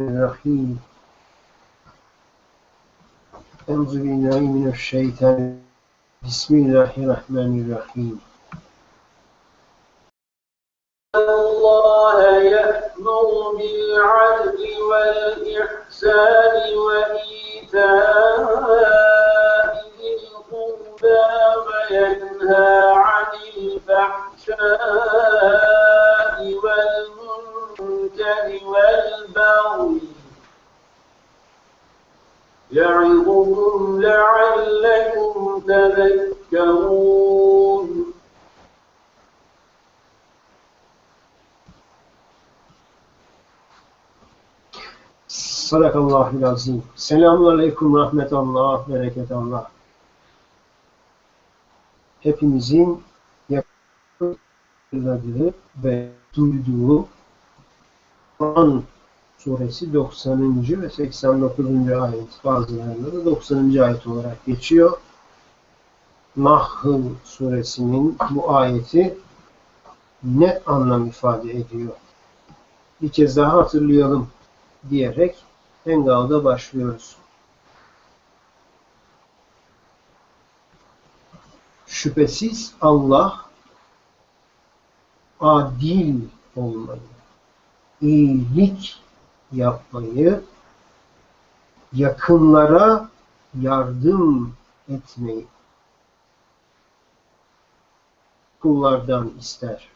الرحيم. أعوذ بالله من الشيطان. بسم الله الرحمن الرحيم. الله يأمر بالعدل والإحسان وإيتاء ذي القربى وينهى عن الفحشاء والبغي يعظكم لعلكم تذكرون Sadakallahul azim. Selamun aleyküm, rahmetullah, bereketullah. Hepimizin yaptığı ve duyduğu Kur'an suresi 90. ve 89. ayet bazılarında da 90. ayet olarak geçiyor. Nahl suresinin bu ayeti ne anlam ifade ediyor? Bir kez daha hatırlayalım diyerek Hangout'a başlıyoruz. Şüphesiz Allah adil olmayı, iyilik yapmayı, yakınlara yardım etmeyi kullardan ister.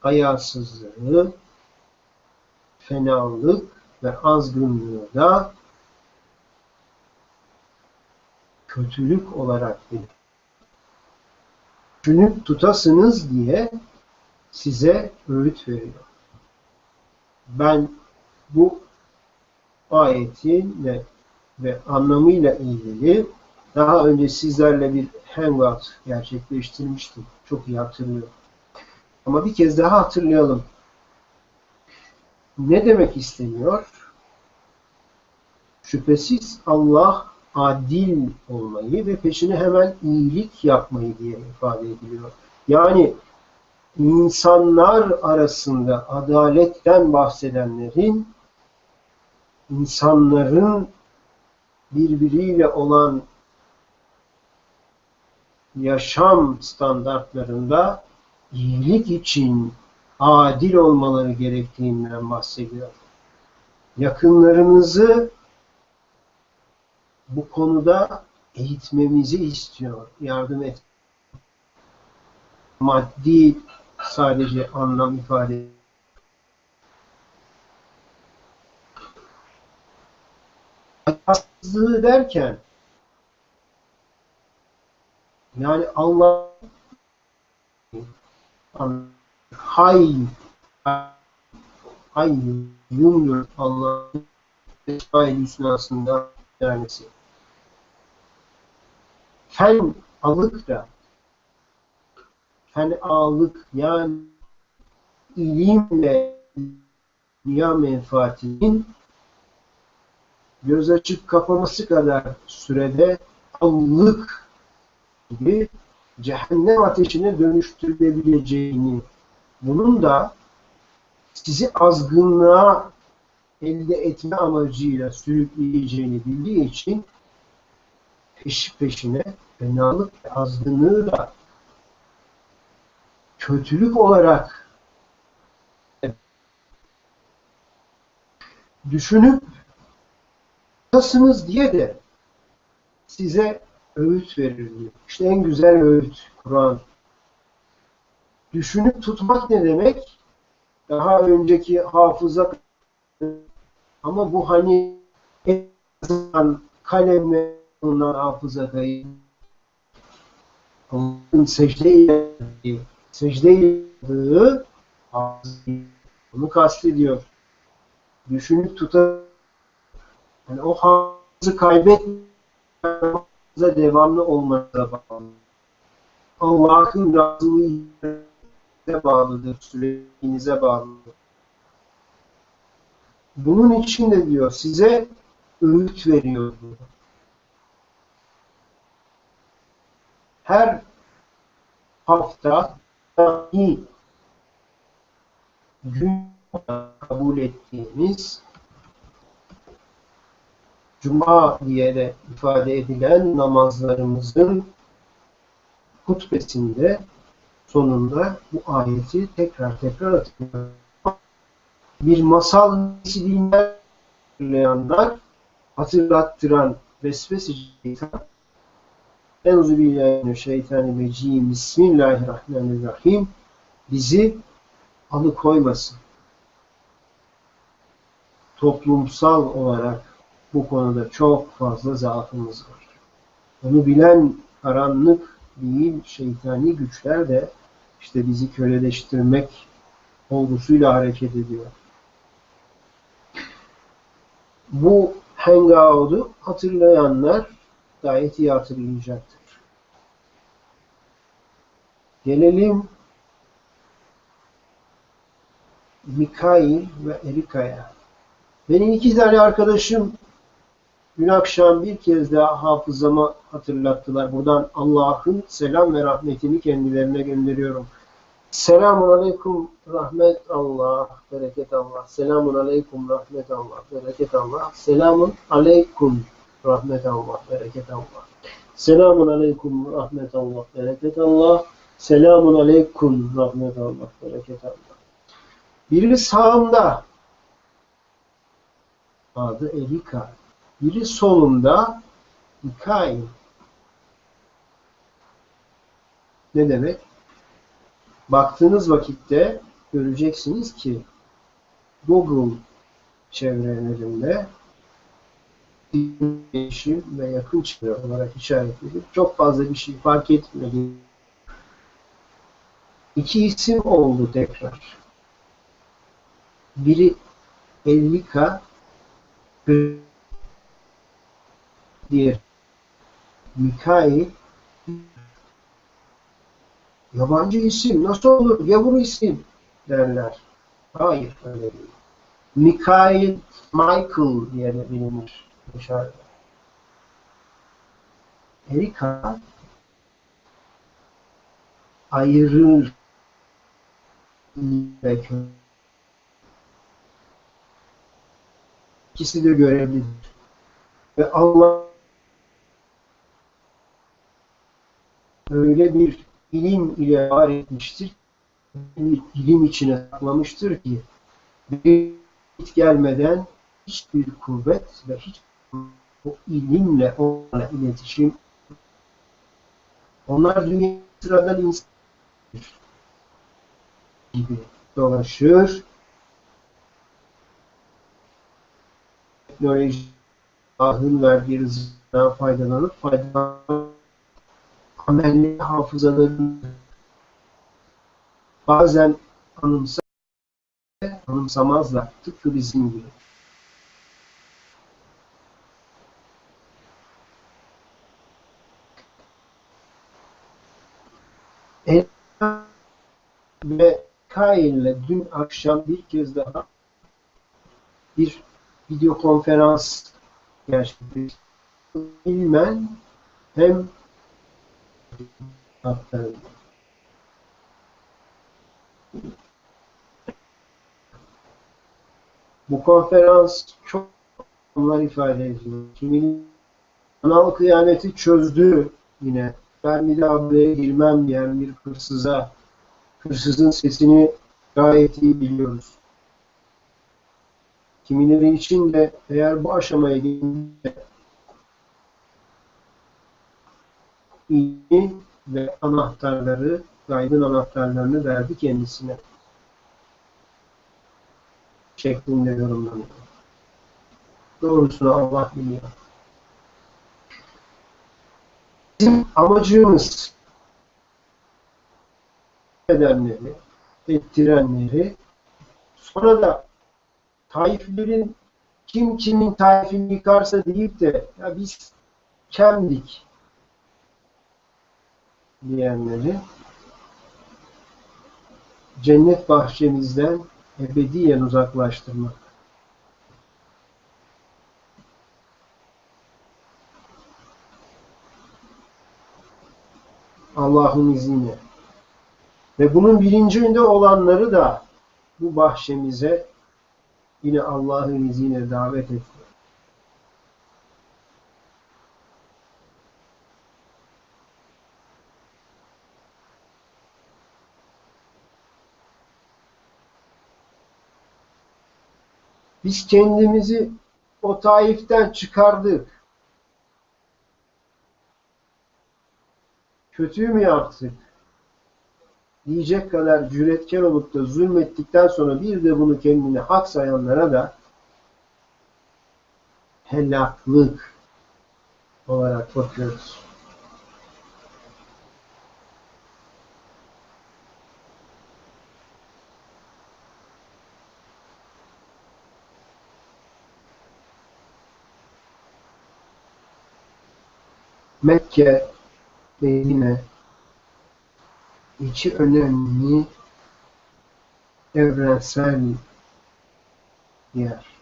Hayasızlığı, fenalık ve azgınlığı da kötülük olarak bilir. Düşünüp tutasınız diye size öğüt veriyor. Ben bu ayetin ve, ve anlamıyla ilgili daha önce sizlerle bir hangout gerçekleştirmiştim. Çok iyi hatırlıyorum. Ama bir kez daha hatırlayalım. Ne demek isteniyor? Şüphesiz Allah adil olmayı ve peşine hemen iyilik yapmayı diye ifade ediliyor. Yani insanlar arasında adaletten bahsedenlerin insanların birbiriyle olan yaşam standartlarında iyilik için adil olmaları gerektiğinden bahsediyor. Yakınlarımızı bu konuda eğitmemizi istiyor, yardım et. Maddi sadece anlam ifade ediyor. Hayasızlığı derken yani Allah hay hayyumdur Allah'ın Esma-i Hüsna'sından bir tanesi. Fen alık da fen ağlık yani ilimle dünya menfaatinin göz açıp kapaması kadar sürede allık gibi cehennem ateşine dönüştürülebileceğini bunun da sizi azgınlığa elde etme amacıyla sürükleyeceğini bildiği için peşi peşine fenalık ve azgınlığı da kötülük olarak düşünüp tasınız diye de size öğüt verir diyor. İşte en güzel öğüt Kur'an. Düşünüp tutmak ne demek? Daha önceki hafıza ama bu hani yazılan kalemle bulunan hafızadayı onun secde secde yaptığı bunu kastediyor. Düşünüp tutar yani o hafızı kaybetmeden devamlı olmasına bağlı. Allah'ın razılığı bağlıdır, sürecinize bağlıdır. Bunun için de diyor size öğüt veriyor. Her hafta gün kabul ettiğimiz Cuma diye de ifade edilen namazlarımızın hutbesinde sonunda bu ayeti tekrar tekrar hatırlıyor. Bir masal dilinden hatırlayanlar hatırlattıran vesvese şeytan Euzubillahimineşşeytanirracim Bismillahirrahmanirrahim bizi alıkoymasın. Toplumsal olarak bu konuda çok fazla zaafımız var. Onu bilen karanlık değil, şeytani güçler de işte bizi köleleştirmek olgusuyla hareket ediyor. Bu hangout'u hatırlayanlar gayet iyi hatırlayacaktır. Gelelim Mikail ve Erika'ya. Benim iki tane arkadaşım dün akşam bir kez daha hafızama hatırlattılar. Buradan Allah'ın selam ve rahmetini kendilerine gönderiyorum. Selamun aleyküm rahmet Allah, bereket Allah. Selamun aleyküm rahmet Allah, bereket Allah. Selamun aleyküm rahmet Allah, bereket Allah. Selamun aleyküm rahmet Allah, bereket Allah. Selamun aleyküm rahmet Allah, bereket Allah. Biri sağımda, adı Erika. Biri solumda, Mikail. Ne demek? Baktığınız vakitte göreceksiniz ki Google çevrelerinde değişim ve yakın çevre olarak işaretlenip çok fazla bir şey fark etmedi. İki isim oldu tekrar. Biri Ellika diğer Mikail yabancı isim nasıl olur gavur isim derler. Hayır öyle değil. Mikail Michael diye de bilinir dışarıda. Erika ayırır ve İkisi de görevlidir. Ve Allah öyle bir ilim ile var etmiştir, bir ilim içine saklamıştır ki bir gelmeden hiçbir kuvvet ve hiç o ilimle onunla iletişim onlar dünya sıradan insan gibi dolaşır teknoloji Allah'ın verdiği rızıktan faydalanıp faydalanıp amelli hafızalarını bazen anımsa anımsamazlar. Tıpkı bizim gibi. Ela ve Kail'le dün akşam bir kez daha bir video konferans gerçekleştirdik. Bilmen hem. Bu konferans çok anlamlar ifade ediyor. Kiminin anal kıyameti çözdü yine. Ben bir daha girmem diyen bir hırsıza, hırsızın sesini gayet iyi biliyoruz. Kimileri için de eğer bu aşamaya gelince iyi ve anahtarları, gaybın anahtarlarını verdi kendisine. Şeklinde yorumlanıyor. Doğrusunu Allah biliyor. Bizim amacımız edenleri, ettirenleri sonra da taiflerin kim kimin taifini yıkarsa deyip de ya biz kemdik diyenleri cennet bahçemizden ebediyen uzaklaştırmak. Allah'ın izniyle. Ve bunun bilincinde olanları da bu bahçemize yine Allah'ın izniyle davet etti. Biz kendimizi o taiften çıkardık. Kötü mü yaptık? Diyecek kadar cüretkar olup da zulmettikten sonra bir de bunu kendine hak sayanlara da helaklık olarak bakıyoruz. Mekke, Medine içi önemli evrensel yer.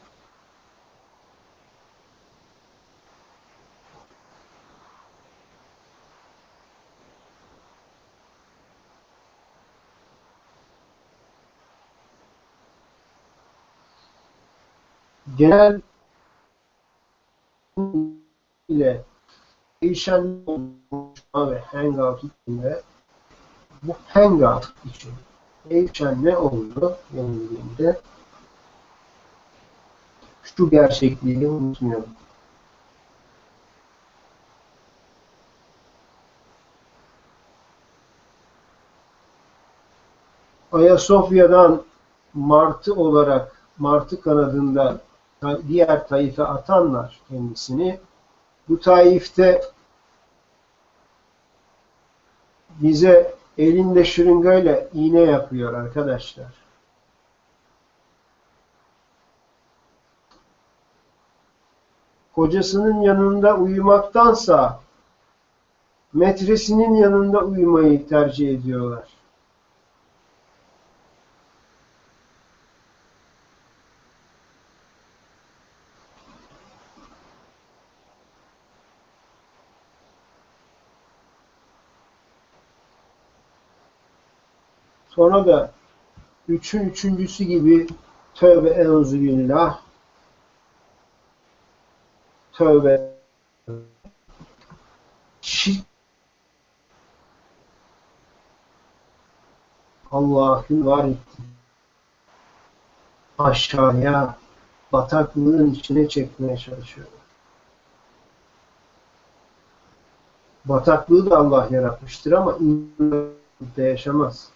Genel ile değişen ve hangout içinde bu hangout için değişen ne oldu denildiğinde şu gerçekliği unutmayalım. Ayasofya'dan martı olarak martı kanadında diğer taife atanlar kendisini bu taifte bize elinde şırıngayla iğne yapıyor arkadaşlar. Kocasının yanında uyumaktansa metresinin yanında uyumayı tercih ediyorlar. Sonra da üçün üçüncüsü gibi tövbe enzubillah tövbe şirk Allah'ın var etti. Aşağıya bataklığın içine çekmeye çalışıyor. Bataklığı da Allah yaratmıştır ama insan yaşamaz.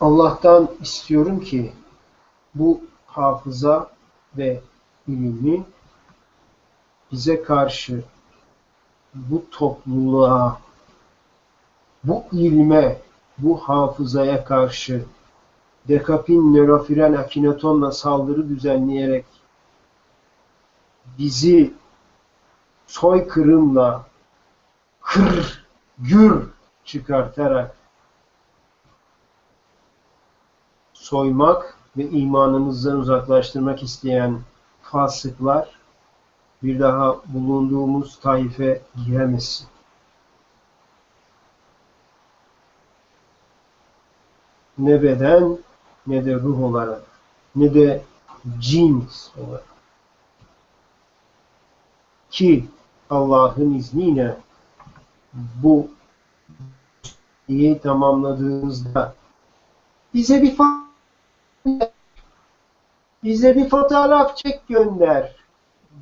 Allah'tan istiyorum ki bu hafıza ve ilmi bize karşı bu topluluğa, bu ilme, bu hafızaya karşı dekapin nörofiren akinatonla saldırı düzenleyerek bizi soykırımla hır, gür çıkartarak soymak ve imanımızdan uzaklaştırmak isteyen fasıklar bir daha bulunduğumuz taife giremesin. Ne beden ne de ruh olarak ne de cins olarak. Ki Allah'ın izniyle bu iyi tamamladığımızda bize bir bize bir fotoğraf çek gönder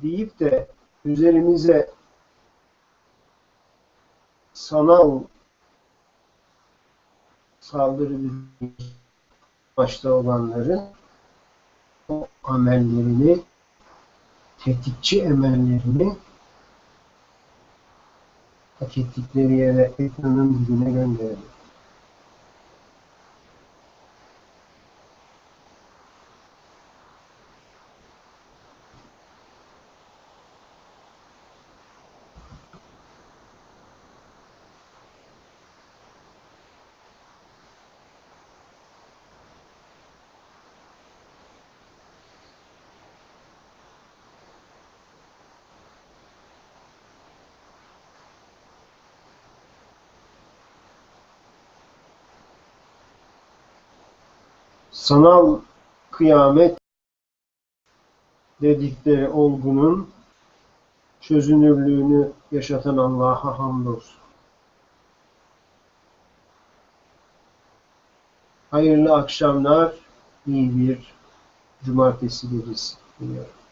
deyip de üzerimize sanal saldırı başta olanların o amellerini tetikçi emellerini hak ettikleri yere ekranın dibine gönderelim. Sanal kıyamet dedikleri olgunun çözünürlüğünü yaşatan Allah'a hamdolsun. Hayırlı akşamlar, iyi bir cumartesi gecesi diliyorum.